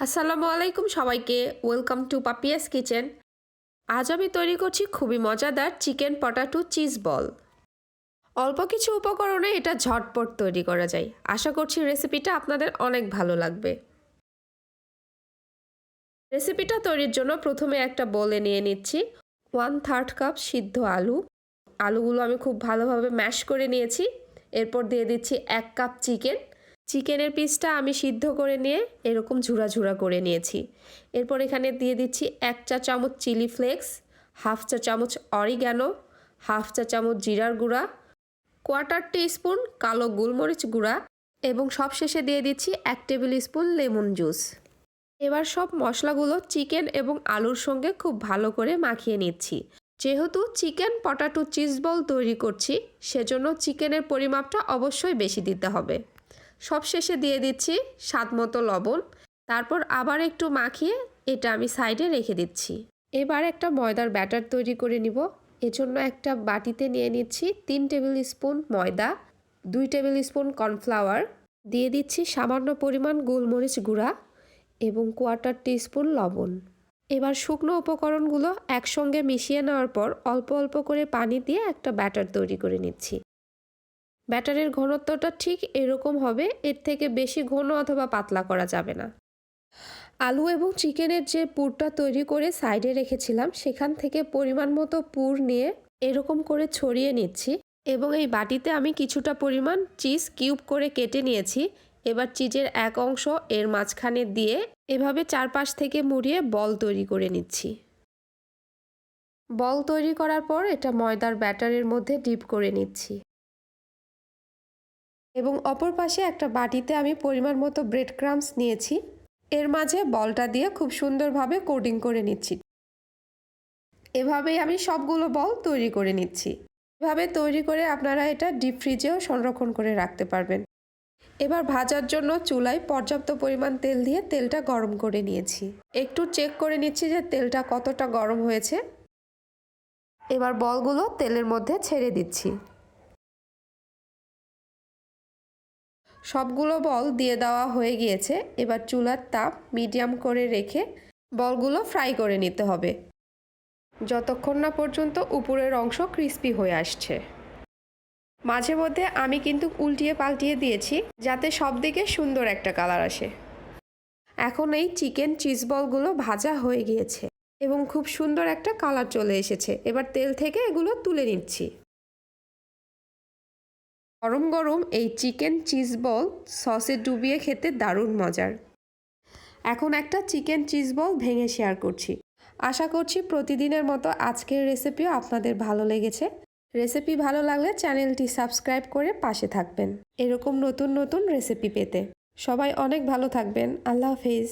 আসসালামু আলাইকুম সবাইকে। ওয়েলকাম টু পাপিয়াস কিচেন আজ আমি তৈরি করছি খুবই মজাদার চিকেন পটাটো চিজ বল। অল্প কিছু উপকরণে এটা ঝটপট তৈরি করা যায়। আশা করছি রেসিপিটা আপনাদের অনেক ভালো লাগবে। রেসিপিটা তৈরির জন্য প্রথমে একটা বলে নিয়ে নিচ্ছি। ওয়ান থার্ড কাপ সিদ্ধ আলু। আলুগুলো আমি খুব ভালোভাবে ম্যাশ করে নিয়েছি। এরপর দিয়ে দিচ্ছি এক কাপ চিকেন। চিকেনের পিসটা আমি সিদ্ধ করে নিয়ে এরকম ঝুরা ঝুরা করে নিয়েছি। এরপর এখানে দিয়ে দিচ্ছি এক চা চামচ চিলি ফ্লেক্স, হাফ চা চামচ অরিগ্যানো, হাফ চা চামচ জিরার গুঁড়া কোয়ার্টার টি স্পুন কালো গোলমরিচ গুঁড়া এবং সবশেষে দিয়ে দিচ্ছি এক টেবিল স্পুন লেমন জুস। এবার সব মশলাগুলো চিকেন এবং আলুর সঙ্গে খুব ভালো করে মাখিয়ে নিচ্ছি। যেহেতু চিকেন পটাটো চিজ বল তৈরি করছি, সেজন্য চিকেনের পরিমাপটা অবশ্যই বেশি দিতে হবে। সবশেষে দিয়ে দিচ্ছি স্বাদ মতো লবণ। তারপর আবার একটু মাখিয়ে এটা আমি সাইডে রেখে দিচ্ছি। এবার একটা ময়দার ব্যাটার তৈরি করে নিব। এজন্য একটা বাটিতে নিয়ে নিচ্ছি তিন টেবিল স্পুন ময়দা, দুই টেবিল স্পুন কর্নফ্লাওয়ার, দিয়ে দিচ্ছি সামান্য পরিমাণ গোলমরিচ গুঁড়া এবং কোয়ার্টার টিস্পুন লবণ। এবার শুকনো উপকরণগুলো একসঙ্গে মিশিয়ে নেওয়ার পর অল্প অল্প করে পানি দিয়ে একটা ব্যাটার তৈরি করে নিচ্ছি। ব্যাটারের ঘনত্বটা ঠিক এরকম হবে, এর থেকে বেশি ঘন অথবা পাতলা করা যাবে না। আলু এবং চিকেনের যে পুরটা তৈরি করে সাইডে রেখেছিলাম, সেখান থেকে পরিমাণ মতো পুর নিয়ে এরকম করে ছড়িয়ে নিচ্ছি এবং এই বাটিতে আমি কিছুটা পরিমাণ চিজ কিউব করে কেটে নিয়েছি। এবার চিজের এক অংশ এর মাঝখানে দিয়ে এভাবে চারপাশ থেকে মুড়িয়ে বল তৈরি করে নিচ্ছি। বল তৈরি করার পর এটা ময়দার ব্যাটারের মধ্যে ডিপ করে নিচ্ছি। এবং অপর পাশে একটা বাটিতে আমি পরিমাণ মতো ব্রেড ক্রামস নিয়েছি। এর মাঝে বলটা দিয়ে খুব সুন্দরভাবে কোডিং করে নিচ্ছি। এভাবেই আমি সবগুলো বল তৈরি করে নিচ্ছি। এভাবে তৈরি করে আপনারা এটা ডিপ ফ্রিজেও সংরক্ষণ করে রাখতে পারবেন। এবার ভাজার জন্য চুলায় পর্যাপ্ত পরিমাণ তেল দিয়ে তেলটা গরম করে নিয়েছি। একটু চেক করে নিচ্ছি যে তেলটা কতটা গরম হয়েছে। এবার বলগুলো তেলের মধ্যে ছেড়ে দিচ্ছি। সবগুলো বল দিয়ে দেওয়া হয়ে গিয়েছে। এবার চুলার তাপ মিডিয়াম করে রেখে বলগুলো ফ্রাই করে নিতে হবে। যতক্ষণ না পর্যন্ত উপরের অংশ ক্রিস্পি হয়ে আসছে। মাঝে মধ্যে আমি কিন্তু উল্টিয়ে পাল্টিয়ে দিয়েছি যাতে সব দিকে সুন্দর একটা কালার আসে। এখন এই চিকেন চিজ বলগুলো ভাজা হয়ে গিয়েছে এবং খুব সুন্দর একটা কালার চলে এসেছে। এবার তেল থেকে এগুলো তুলে নিচ্ছি। গরম গরম এই চিকেন চিজ বল সসে ডুবিয়ে খেতে দারুণ মজার। এখন একটা চিকেন চিজ বল ভেঙে শেয়ার করছি। আশা করছি প্রতিদিনের মতো আজকের রেসিপিও আপনাদের ভালো লেগেছে। রেসিপি ভালো লাগলে চ্যানেলটি সাবস্ক্রাইব করে পাশে থাকবেন। এরকম নতুন নতুন রেসিপি পেতে সবাই অনেক ভালো থাকবেন। আল্লাহ হাফিজ।